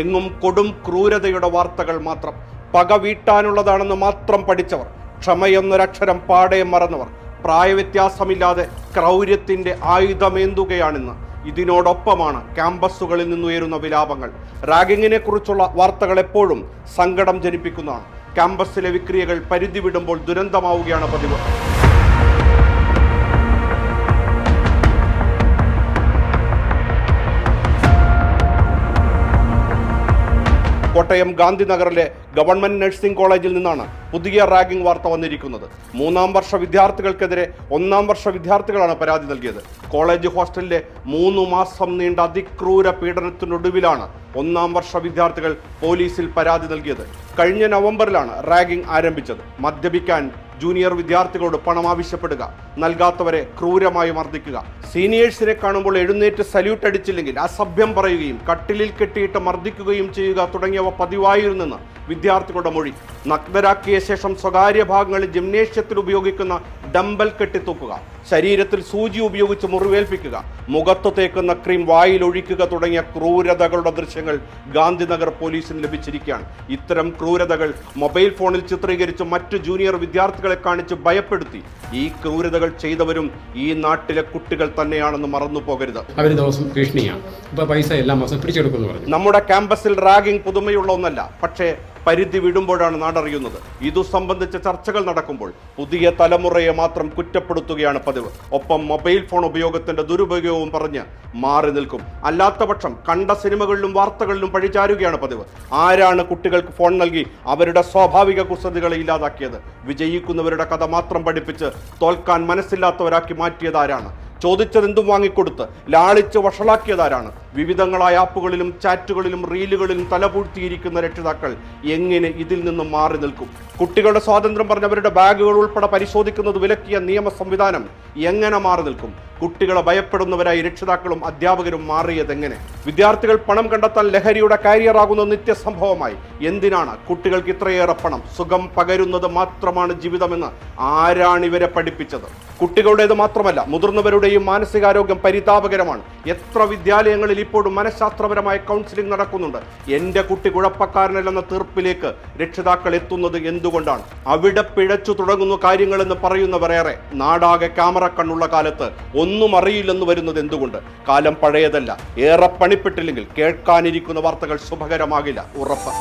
എങ്ങും കൊടും ക്രൂരതയുടെ വാർത്തകൾ മാത്രം. പക വീട്ടാനുള്ളതാണെന്ന് മാത്രം പഠിച്ചവർ ക്ഷമയെന്നൊരക്ഷരം പാടെ മറന്നവർ പ്രായവ്യത്യാസമില്ലാതെ ക്രൗര്യത്തിന്റെ ആയുധമേന്തുകയാണിന്ന്. ഇതിനോടൊപ്പമാണ് ക്യാമ്പസുകളിൽ നിന്നുയരുന്ന വിലാപങ്ങൾ. റാഗിങ്ങിനെ കുറിച്ചുള്ള വാർത്തകൾ എപ്പോഴും സങ്കടം ജനിപ്പിക്കുന്നതാണ്. ക്യാമ്പസിലെ വിക്രിയകൾ പരിധി വിടുമ്പോൾ ദുരന്തമാവുകയാണ് പതിവ്. കോട്ടയം ഗാന്ധിനഗറിലെ ഗവൺമെന്റ് നഴ്സിംഗ് കോളേജിൽ നിന്നാണ് പുതിയ റാഗിംഗ് വാർത്ത വന്നിരിക്കുന്നത്. മൂന്നാം വർഷ വിദ്യാർത്ഥികൾക്കെതിരെ ഒന്നാം വർഷ വിദ്യാർത്ഥികളാണ് പരാതി നൽകിയത്. കോളേജ് ഹോസ്റ്റലിലെ മൂന്ന് മാസം നീണ്ട അതിക്രൂര പീഡനത്തിനൊടുവിലാണ് ഒന്നാം വർഷ വിദ്യാർത്ഥികൾ പോലീസിൽ പരാതി നൽകിയത്. കഴിഞ്ഞ നവംബറിലാണ് റാഗിംഗ് ആരംഭിച്ചത്. മദ്യപിക്കാൻ ജൂനിയർ വിദ്യാർത്ഥികളോട് പണം ആവശ്യപ്പെടുക നൽകാത്തവരെ ക്രൂരമായി മർദ്ദിക്കുക സീനിയേഴ്സിനെ കാണുമ്പോൾ എഴുന്നേറ്റ് സല്യൂട്ട് അടിച്ചില്ലെങ്കിൽ അസഭ്യം പറയുകയും കട്ടിലിൽ കെട്ടിയിട്ട് മർദ്ദിക്കുകയും ചെയ്യുക തുടങ്ങിയവ പതിവായിരുന്നെന്ന് വിദ്യാർത്ഥികളുടെ മൊഴി. നഗ്നരാക്കിയ ശേഷം സ്വകാര്യ ഭാഗങ്ങളിൽ ജിംനേഷ്യത്തിൽ ഉപയോഗിക്കുന്ന ഡംബൽ കെട്ടിത്തൂക്കുക. ശരീരത്തിൽ സൂചി ഉപയോഗിച്ച് മുറിവേൽപ്പിക്കുക മുഖത്ത് തേക്കുന്ന ക്രീം വായിൽ ഒഴിക്കുക തുടങ്ങിയ ക്രൂരതകളുടെ ദൃശ്യങ്ങൾ ഗാന്ധിനഗർ പോലീസിന് ലഭിച്ചിരിക്കുകയാണ്. ഇത്തരം ക്രൂരതകൾ മൊബൈൽ ഫോണിൽ ചിത്രീകരിച്ച് മറ്റു ജൂനിയർ വിദ്യാർത്ഥികളെ കാണിച്ച് ഭയപ്പെടുത്തി. ഈ ക്രൂരതകൾ ചെയ്തവരും ഈ നാട്ടിലെ കുട്ടികൾ തന്നെയാണെന്ന് മറന്നു പോകരുത് അവർ ദിവസം ഭീഷണിയാണ്. ഇപ്പോൾ പൈസ എല്ലാ മാസം പിടിച്ചെടുക്കുന്നു നമ്മുടെ ക്യാമ്പസിൽ റാഗിംഗ് പുതുമയുള്ള ഒന്നല്ല പക്ഷേ പരിധി വിടുമ്പോഴാണ് നാടറിയുന്നത്. ഇതു സംബന്ധിച്ച ചർച്ചകൾ നടക്കുമ്പോൾ പുതിയ തലമുറയെ മാത്രം കുറ്റപ്പെടുത്തുകയാണ് പതിവ്. ഒപ്പം മൊബൈൽ ഫോൺ ഉപയോഗത്തിന്റെ ദുരുപയോഗവും പറഞ്ഞ് മാറി നിൽക്കും. അല്ലാത്തപക്ഷം കണ്ട സിനിമകളിലും വാർത്തകളിലും പഴിചാരുകയാണ് പതിവ്. ആരാണ് കുട്ടികൾക്ക് ഫോൺ നൽകി അവരുടെ സ്വാഭാവിക കുസൃതികളെ ഇല്ലാതാക്കിയത്? വിജയിക്കുന്നവരുടെ കഥ മാത്രം പഠിപ്പിച്ച് തോൽക്കാൻ മനസ്സില്ലാത്തവരാക്കി മാറ്റിയത് ആരാണ്? ചോദിച്ചതെന്തും വാങ്ങിക്കൊടുത്ത് ലാളിച്ച് വഷളാക്കിയതാരാണ് വിവിധങ്ങളായ ആപ്പുകളിലും ചാറ്റുകളിലും റീലുകളിലും തലപൂഴ്ത്തിയിരിക്കുന്ന രക്ഷിതാക്കൾ എങ്ങനെ ഇതിൽ നിന്നും മാറി നിൽക്കും? കുട്ടികളുടെ സ്വാതന്ത്ര്യം പറഞ്ഞവരുടെ ബാഗുകൾ ഉൾപ്പെടെ പരിശോധിക്കുന്നത് വിലക്കിയ നിയമ സംവിധാനം എങ്ങനെ മാറി നിൽക്കും? കുട്ടികളെ ഭയപ്പെടുന്നവരായി രക്ഷിതാക്കളും അധ്യാപകരും മാറിയതെങ്ങനെ വിദ്യാർത്ഥികൾ പണം കണ്ടെത്താൻ ലഹരിയുടെ കാരിയറാകുന്ന നിത്യസംഭവമായി എന്തിനാണ് കുട്ടികൾക്ക് ഇത്രയേറെ പണം? സുഖം പകരുന്നത് മാത്രമാണ് ജീവിതമെന്ന് ആരാണ് ഇവരെ പഠിപ്പിച്ചത്? കുട്ടികളുടേത് മാത്രമല്ല മുതിർന്നവരുടെയും മാനസികാരോഗ്യം പരിതാപകരമാണ്. എത്ര വിദ്യാലയങ്ങളിൽ ഇപ്പോഴും മനഃശാസ്ത്രപരമായ കൗൺസിലിംഗ് നടക്കുന്നുണ്ട്. എന്റെ കുട്ടി കുഴപ്പക്കാരനല്ലെന്ന തീർപ്പിലേക്ക് രക്ഷിതാക്കൾ എത്തുന്നത് എന്തുകൊണ്ടാണ്? അവിടെ പിഴച്ചു തുടങ്ങുന്നു കാര്യങ്ങളെന്ന് പറയുന്നവരേറെ നാടാകെ ക്യാമറ കണ്ണുള്ള കാലത്ത് ഒന്നും അറിയില്ലെന്ന് വരുന്നത് എന്തുകൊണ്ട്? കാലം പഴയതല്ല. ഏറെ പണിപ്പെട്ടില്ലെങ്കിൽ കേൾക്കാനിരിക്കുന്ന വാർത്തകൾ ശുഭകരമാകില്ല ഉറപ്പ്.